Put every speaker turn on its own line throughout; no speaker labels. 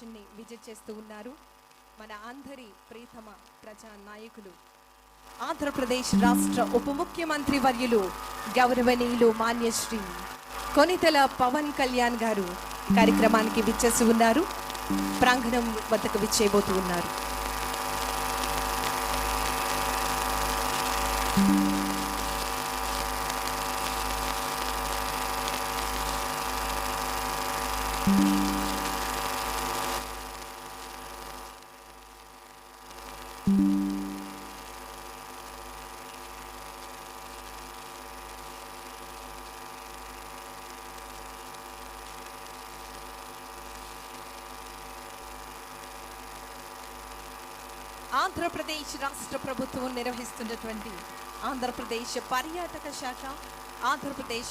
స్టేషన్ని visit చేస్తూ ఉన్నారు మన అందరి ప్రీతమ ప్రజా నాయకులు. ఆంధ్రప్రదేశ్ రాష్ట్ర ఉప ముఖ్యమంత్రి వర్యులు గౌరవనీయులు మాన్యశ్రీ కొనితల పవన్ కళ్యాణ్ గారు కార్యక్రమానికి విచ్చేసి ఉన్నారు. ప్రాంగణం వద్దకు విచ్చేయబోతూ ఉన్నారు. ఆంధ్రప్రదేశ్ రాష్ట్ర ప్రభుత్వం నిర్వహిస్తున్నటువంటి ఆంధ్రప్రదేశ్ పర్యాటక శాఖ ఆంధ్రప్రదేశ్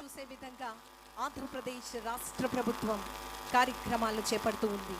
చూసే విధంగా ఆంధ్రప్రదేశ్ రాష్ట్ర ప్రభుత్వం కార్యక్రమాలు చేపడుతూ ఉంది.